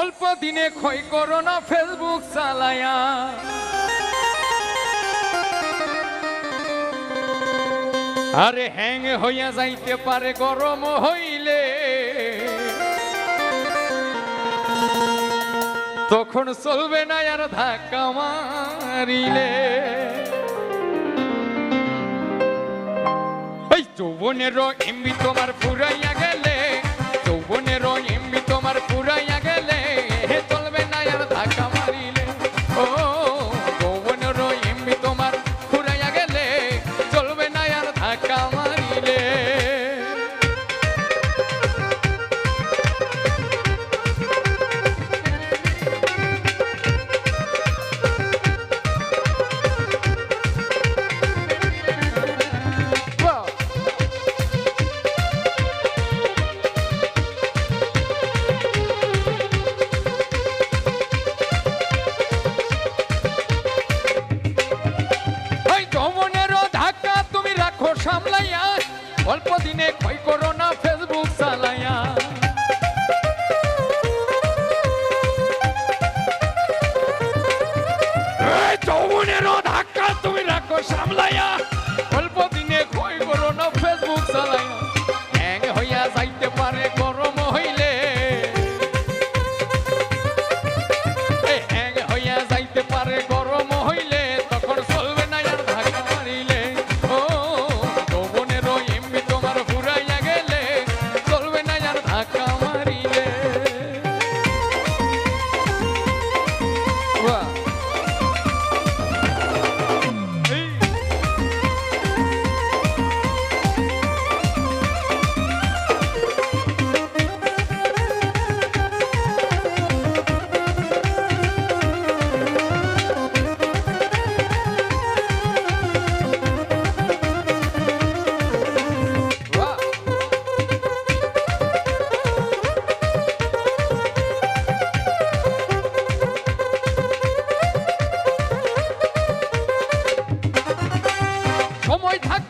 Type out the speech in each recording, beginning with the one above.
অল্প দিনে ক্ষয় করো না ফেসবুক চালায়া। আরে হ্যাং হইয়া যাইতে পারে, গরম হইলে। তখন চলবে না আর ধাক্কা মারিলে। যৌবনেরও এমবি তোমার ফুরাইয়া গে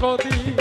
কদিন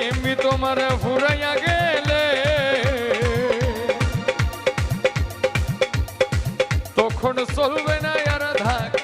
এমনি তোমার ফুরাইয়া গেলে তখন চলবে না আর ধাক